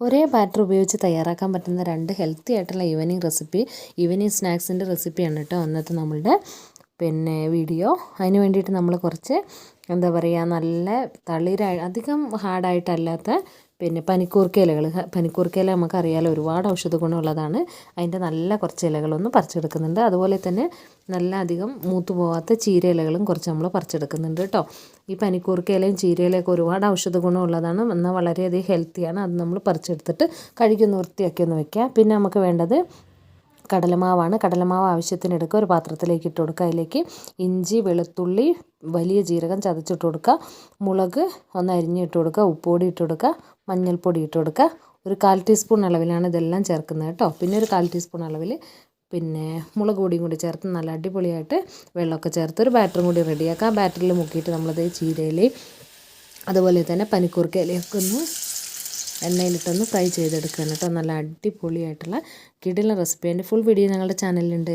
ഒരേ ബാറ്റർ ഉപയോഗിച്ച് തയ്യാറാക്കാൻ പറ്റുന്ന രണ്ട് ഹെൽത്തി ആയിട്ടുള്ള ഈവനിങ് റെസിപ്പി ഈവനിങ് സ്നാക്സിന്റെ റെസിപ്പിയാണ് കേട്ടോ അന്നത്തെ നമ്മളുടെ പിന്നെ വീഡിയോ അതിന് വേണ്ടിയിട്ട് നമ്മൾ കുറച്ച് എന്താ പറയുക നല്ല തളിരായി അധികം ഹാർഡായിട്ടല്ലാത്ത പിന്നെ പനിക്കൂർക്ക ഇലകൾ പനിക്കൂർക്ക ഇല നമുക്കറിയാലോ ഒരുപാട് ഔഷധ ഗുണമുള്ളതാണ്. അതിന്റെ നല്ല കുറച്ച് ഇലകളൊന്ന് പറിച്ചെടുക്കുന്നുണ്ട്. അതുപോലെ തന്നെ നല്ല അധികം മൂത്ത് പോകാത്ത ചീര ഇലകളും കുറച്ച് നമ്മൾ പറിച്ചെടുക്കുന്നുണ്ട് കേട്ടോ. ഈ പനിക്കൂർക്ക ഇലയും ചീര ഇലയൊക്കെ ഒരുപാട് ഔഷധ ഗുണമുള്ളതാണ്. എന്നാൽ വളരെയധികം ഹെൽത്തിയാണ് അത് നമ്മൾ പറിച്ചെടുത്തിട്ട് കഴുകി ഒന്ന് വൃത്തിയാക്കി ഒന്ന് വെക്കുക. പിന്നെ നമുക്ക് വേണ്ടത് കടലമാവാണ്. കടലമാവ് ആവശ്യത്തിന് എടുക്കുക. ഒരു പാത്രത്തിലേക്ക് ഇട്ട് കൊടുക്കുക. അതിലേക്ക് ഇഞ്ചി വെളുത്തുള്ളി വലിയ ജീരകം ചതച്ചിട്ട് കൊടുക്കുക. മുളക് ഒന്ന് അരിഞ്ഞിട്ട് കൊടുക്കുക. ഉപ്പുപൊടി ഇട്ട് കൊടുക്കുക. മഞ്ഞൾപ്പൊടി ഇട്ട് കൊടുക്കുക. ഒരു കാൽ ടീസ്പൂൺ അളവിലാണ് ഇതെല്ലാം ചേർക്കുന്നത് കേട്ടോ. പിന്നെ ഒരു കാൽ ടീസ്പൂൺ അളവിൽ പിന്നെ മുളക് പൊടിയും കൂടി ചേർത്ത് നല്ല അടിപൊളിയായിട്ട് വെള്ളമൊക്കെ ചേർത്ത് ഒരു ബാറ്ററും കൂടി റെഡിയാക്കുക ആ ബാറ്ററിൽ മുക്കിയിട്ട് നമ്മളത് ചീരയിലയും അതുപോലെ തന്നെ പനിക്കൂർക്കയിലയൊക്കെ ഒന്ന് എണ്ണയിലിട്ടൊന്ന് ഫ്രൈ ചെയ്തെടുക്കണം കേട്ടോ. നല്ല അടിപൊളിയായിട്ടുള്ള കിടിലൻ റെസിപ്പി അതിന്റെ ഫുൾ വീഡിയോ ഞങ്ങളുടെ ചാനലിലുണ്ട്